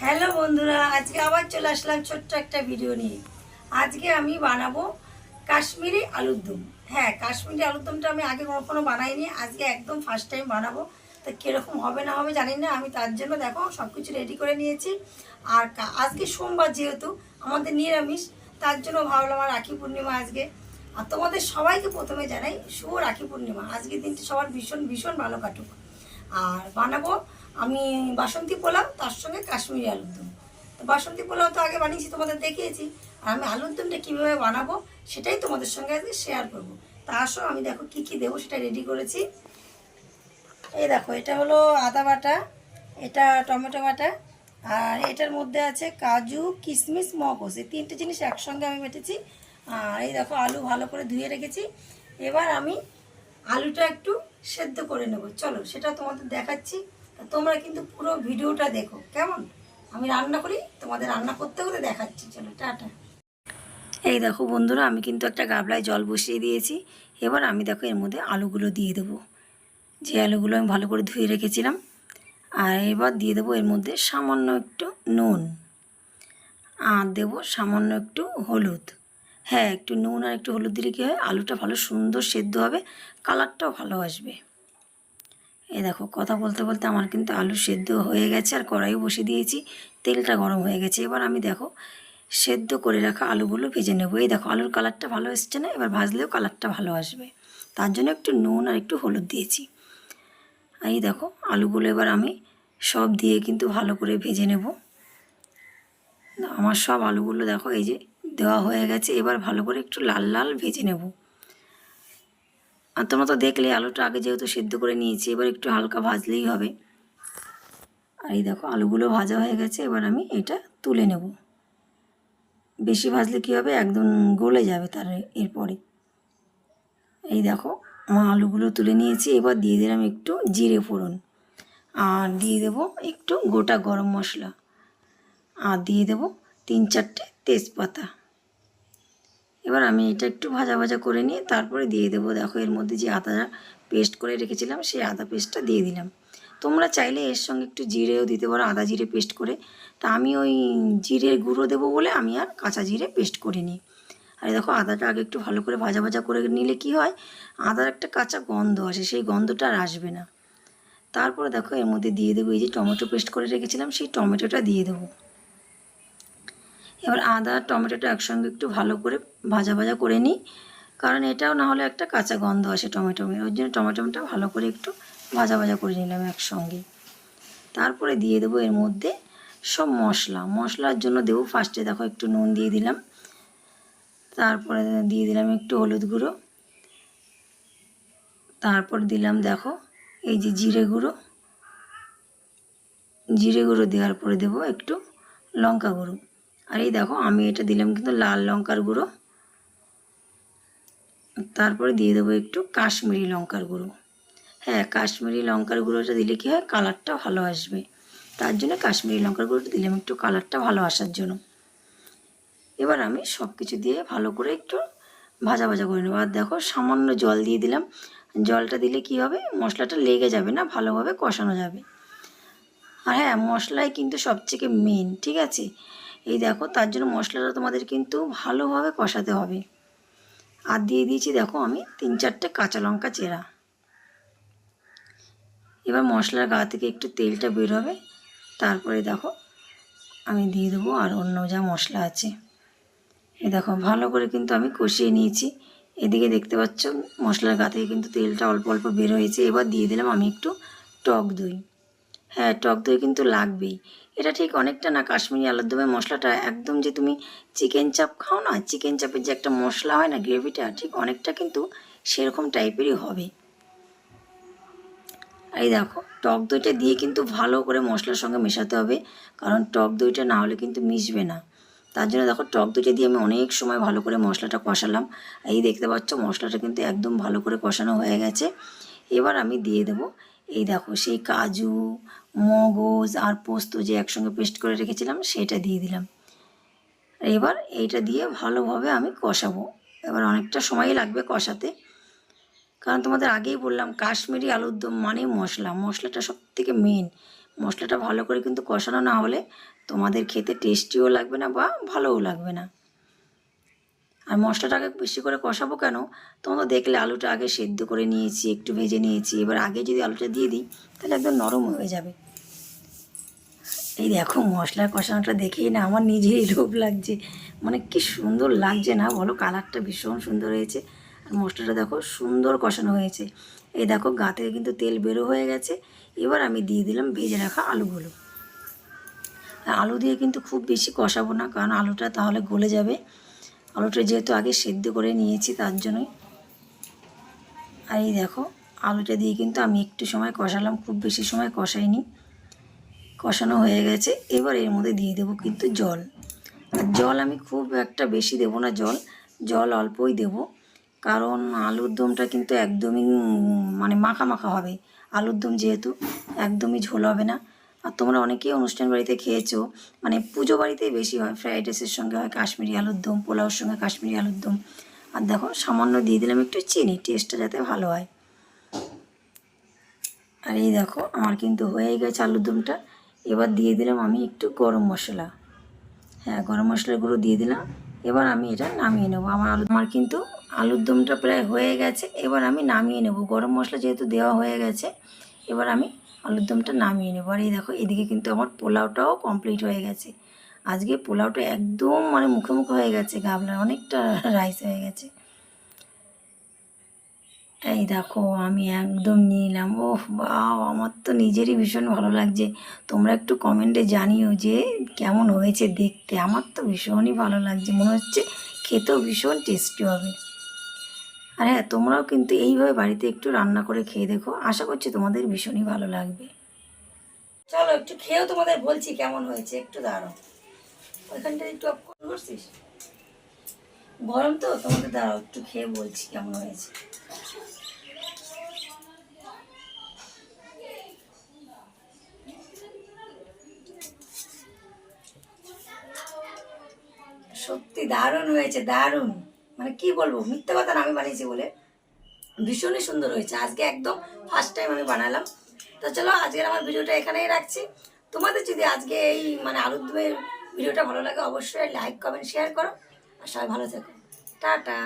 Hello বন্ধুরা, আজকে আবার চলে আসলাম ছোট্ট একটা ভিডিও নিয়ে। আজকে আমি বানাবো কাশ্মীরি আলুর দম। হ্যাঁ কাশ্মীরি আলুর দমটা আমি আগে কখনো বানাইনি, আজকে একদম ফার্স্ট টাইম বানাবো। তা কীরকম হবে না হবে জানি না, আমি তার জন্য দেখো সব কিছু রেডি করে নিয়েছি। আর আজকে সোমবার যেহেতু, আমাদের নিরামিষ, তার জন্য ভাবলাম আর রাখি পূর্ণিমা আজকে। আর তোমাদের সবাইকে প্রথমে জানাই শুভ রাখি পূর্ণিমা। আজকের দিনটি সবার ভীষণ ভীষণ ভালো কাটুক। আর বানাবো আমি বাসন্তী পোলাও, তার সঙ্গে কাশ্মীরি আলুর দম। তো বাসন্তী পোলাও তো আগে বানিয়েছি, তোমাদের দেখিয়েছি। আর আমি আলুর দমটা কীভাবে বানাবো সেটাই তোমাদের সঙ্গে আজকে শেয়ার করব। তা আসো, আমি দেখো কী কী দেবো সেটা রেডি করেছি। এই দেখো, এটা হলো আদা বাটা, এটা টমেটো বাটা, আর এটার মধ্যে আছে কাজু, কিশমিশ, মগজ। এই তিনটে জিনিস একসঙ্গে আমি বেটেছি আর এই দেখো আলু ভালো করে ধুয়ে রেখেছি। এবার আমি আলুটা একটু সেদ্ধ করে নেব। চলো, সেটা তোমাদের দেখাচ্ছি। তোমরা কিন্তু পুরো ভিডিওটা দেখো, কেমন? আমি রান্না করি, তোমাদের রান্না করতে করতে দেখাচ্ছি। চলো, টাটা। এই দেখো বন্ধুরা, আমি কিন্তু একটা গাবলায় জল বসিয়ে দিয়েছি। এবার আমি দেখো এর মধ্যে আলুগুলো দিয়ে দেবো। যে আলুগুলো আমি ভালো করে ধুয়ে রেখেছিলাম। আর এবার দিয়ে দেবো এর মধ্যে সামান্য একটু নুন। আর দেবো সামান্য একটু হলুদ। হ্যাঁ একটু নুন আর একটু হলুদ দিলে কী হয়? আলুটা ভালো সুন্দর সেদ্ধ হবে, কালারটাও ভালো আসবে। এই দেখো, কথা বলতে বলতে আমার কিন্তু আলু সেদ্ধ হয়ে গেছে আর কড়াইও বসিয়ে দিয়েছি, তেলটা গরম হয়ে গেছে। এবার আমি দেখো, সেদ্ধ করে রাখা আলুগুলো ভেজে নেব। এই দেখো, আলুর কালারটা ভালো এসছে না? এবার ভাজলেও কালারটা ভালো আসবে। তার জন্য একটু নুন আর একটু হলুদ দিয়েছি। এই দেখো, আলুগুলো এবার আমি সব দিয়ে কিন্তু ভালো করে ভেজে নেব। আমার সব আলুগুলো দেখো, এই যে দেওয়া হয়ে গেছে, এবার ভালো করে একটু লাল লাল ভেজে নেব। আর তোমরা তো দেখলে, আলুটা আগে যেহেতু সিদ্ধ করে নিয়েছি, এবার একটু হালকা ভাজলেই হবে। আর এই দেখো, আলুগুলো ভাজা হয়ে গেছে, এবার আমি এটা তুলে নেব। বেশি ভাজলে কী হবে? একদম গলে যাবে তার এরপরে। এই দেখো আমার আলুগুলো তুলে নিয়েছি, এবার দিয়ে দিলাম একটু জিরে ফোড়ন। আর দিয়ে দেবো একটু গোটা গরম মশলা। আর দিয়ে দেবো তিন চারটে তেজপাতা। এবার আমি এটা একটু ভাজা ভাজা করে নিয়ে তারপরে দিয়ে দেবো। দেখো এর মধ্যে যে আদা পেস্ট করে রেখেছিলাম, সেই আদা পেস্টটা দিয়ে দিলাম। তোমরা চাইলে এর সঙ্গে একটু জিরেও দিতে পারো, আদা জিরে পেস্ট করে। তা আমি ওই জিরের গুঁড়ো দেবো বলে আমি আর কাঁচা জিরে পেস্ট করে নিই আর দেখো আদাটা আগে একটু ভালো করে ভাজা ভাজা করে নিলে কি হয়, আদার একটা কাঁচা গন্ধ আসে, সেই গন্ধটা আর আসবে না। তারপরে দেখো এর মধ্যে দিয়ে দেবো এই যে টমেটো পেস্ট করে রেখেছিলাম, সেই টমেটোটা দিয়ে দেবো। এবার আদা, টমেটোটা একসঙ্গে একটু ভালো করে ভাজা ভাজা করে নিই। কারণ এটাও না হলে একটা কাঁচা গন্ধ আসে টমেটো ওই জন্য টমেটোটা ভালো করে একটু ভাজা ভাজা করে নিলাম একসঙ্গে। তারপরে দিয়ে দেবো এর মধ্যে সব মশলা। মশলার জন্য দেবো ফার্স্টে দেখো একটু নুন দিয়ে দিলাম। তারপরে দিয়ে দিলাম একটু হলুদ গুঁড়ো। তারপর দিলাম দেখো এই যে জিরে গুঁড়ো। জিরে গুঁড়ো দেওয়ার পরে দেবো একটু লঙ্কা গুঁড়ো। আর এই দেখো, আমি এটা দিলাম কিন্তু লাল লঙ্কার গুঁড়ো। তারপরে দিয়ে দেবো একটু কাশ্মীরি লঙ্কার গুঁড়ো। হ্যাঁ কাশ্মীরি লঙ্কার গুঁড়োটা দিলে কী হয়? কালারটা ভালো আসবে। তার জন্য কাশ্মীরি লঙ্কার গুঁড়োটা দিলাম একটু কালারটা ভালো আসার জন্য। এবার আমি সব কিছু দিয়ে ভালো করে একটু ভাজা ভাজা করে নেব। আর দেখো, সামান্য জল দিয়ে দিলাম। জলটা দিলে কি হবে? মশলাটা লেগে যাবে না, ভালোভাবে কষানো যাবে। আর হ্যাঁ মশলাই কিন্তু সবথেকে মেন ঠিক আছে? এই দেখো, তার জন্য মশলাটা তোমাদের কিন্তু ভালোভাবে কষাতে হবে। আর দিয়ে দিয়েছি, দেখো আমি তিন চারটে কাঁচা লঙ্কা চেরা। এবার মশলার গা থেকে একটু তেলটা বের হবে। তারপরে দেখো, আমি দিয়ে দেবো আর অন্য যা মশলা আছে। এই দেখো, ভালো করে কিন্তু আমি কষিয়ে নিয়েছি। এদিকে দেখতে পাচ্ছ, মশলার গা থেকে কিন্তু তেলটা অল্প অল্প বের হয়েছে। এবার দিয়ে দিলাম আমি একটু টক দই। হ্যাঁ টক দই কিন্তু লাগবেই। এটা ঠিক অনেকটা না কাশ্মীরি আলুর দমে মশলাটা একদম যে তুমি চিকেন চাপ খাও না, চিকেন চাপের যে একটা মশলা হয় না, গ্রেভিটা, ঠিক অনেকটা কিন্তু সেরকম টাইপেরই হবে। এই দেখো, টক দইটা দিয়ে কিন্তু ভালো করে মশলার সঙ্গে মেশাতে হবে, কারণ টক দইটা না হলে কিন্তু মিশবে না। তার জন্য দেখো, টক দইটা দিয়ে আমি অনেক সময় ভালো করে মশলাটা কষালাম। এই দেখতে পাচ্ছ, মশলাটা কিন্তু একদম ভালো করে কষানো হয়ে গেছে। এবার আমি দিয়ে দেবো এই দেখো সেই কাজু, মগজ আর পোস্ত যে একসঙ্গে পেস্ট করে রেখেছিলাম সেটা দিয়ে দিলাম। এবার এইটা দিয়ে ভালোভাবে আমি কষাবো। এবার অনেকটা সময়ই লাগবে কষাতে। কারণ তোমাদের আগেই বললাম, কাশ্মীরি আলুর দম মানে মশলা। মশলাটা সব থেকে মেন মশলাটা ভালো করে কিন্তু কষানো না হলে তোমাদের খেতে টেস্টিও লাগবে না বা ভালোও লাগবে না। আর মশলাটাকে বেশি করে কষাবো কেন? তোমরা দেখলে আলুটা আগে সেদ্ধ করে নিয়েছি, একটু ভেজে নিয়েছি। এবার আগে যদি আলুটা দিয়ে দিই, তাহলে একদম নরম হয়ে যাবে। এই দেখো মশলার কষানোটা দেখেই না আমার নিজেই লোভ লাগছে। মানে কি সুন্দর লাগছে না বলো? কালারটা ভীষণ সুন্দর হয়েছে। আর মশলাটা দেখো সুন্দর কষানো হয়েছে। এই দেখো গা থেকে কিন্তু তেল বেরো হয়ে গেছে। এবার আমি দিয়ে দিলাম ভেজে রাখা আলুগুলো। আলু দিয়ে কিন্তু খুব বেশি কষাবো না, কারণ আলুটা তাহলে গলে যাবে। আলুটা যেহেতু আগে সেদ্ধ করে নিয়েছি, তার জন্যই। আর এই দেখো, আলুটা দিয়ে কিন্তু আমি একটু সময় কষালাম, খুব বেশি সময় কষাইনি। কষানো হয়ে গেছে, এবার এর মধ্যে দিয়ে দেবো কিন্তু জল। আর জল আমি খুব একটা বেশি দেবো না, জল জল অল্পই দেব। কারণ আলুর দমটা কিন্তু একদমই মানে মাখা মাখা হবে। আলুর দম যেহেতু একদমই ঝোল হবে না আর তোমরা অনেকেই অনুষ্ঠান বাড়িতে খেয়েছো। মানে পুজো বাড়িতেই বেশি হয়। ফ্রাইড রাইসের সঙ্গে হয়, কাশ্মীরি আলুর দম, পোলাওর সঙ্গে কাশ্মীরি আলুর দম। আর দেখো, সামান্য দিয়ে দিলাম একটু চিনি টেস্টটা যাতে ভালো হয়। আর এই দেখো, আমার কিন্তু হয়ে গেছে আলুর দমটা। এবার দিয়ে দিলাম আমি একটু গরম মশলা। হ্যাঁ গরম মশলার গুঁড়ো দিয়ে দিলাম। এবার আমি এটা নামিয়ে নেব। আমার আলু আমার কিন্তু আলুর দমটা প্রায় হয়ে গেছে। এবার আমি নামিয়ে নেব। গরম মশলা যেহেতু দেওয়া হয়ে গেছে, এবার আমি আলুর দমটা নামিয়ে নেব। আর এই দেখো, এদিকে কিন্তু আমার পোলাওটাও কমপ্লিট হয়ে গেছে। আজকে পোলাওটা একদম মানে মুখে মুখে হয়ে গেছে, গাবলার অনেকটা রাইস হয়ে গেছে। এই দেখো, আমি একদম নিলাম। ওহ বাও আমার তো নিজেরই ভীষণ ভালো লাগছে। তোমরা একটু কমেন্টে জানিও যে কেমন হয়েছে দেখতে। আমার তো ভীষণই ভালো লাগছে। মনে হচ্ছে খেতেও ভীষণ টেস্টি হবে। আর হ্যাঁ তোমরাও কিন্তু এইভাবে বাড়িতে একটু রান্না করে খেয়ে দেখো। আশা করছি তোমাদের ভীষণই ভালো লাগবে। চলো একটু খেয়েও তোমাদের বলছি কেমন হয়েছে, একটু দাঁড়াও। ওইখানটা একটু অফ করছিস গরম তো তোমাদের দাঁড়াও, একটু খেয়ে বলছি কেমন হয়েছে। সত্যি দারুণ হয়েছে, দারুণ। মানে কি বলব, মিথ্যে কথা আমি বানিয়েছি বলে। ভীষণই সুন্দর হয়েছে। আজকে একদম ফার্স্ট টাইম আমি বানালাম। তো চলো, আজকের আমার ভিডিওটা এখানেই রাখছি। তোমাদের যদি আজকে এই মানে আলুর দমের ভিডিওটা ভালো লাগে, অবশ্যই লাইক কমেন্ট শেয়ার করো। আর সবাই ভালো থেকো। টাটা।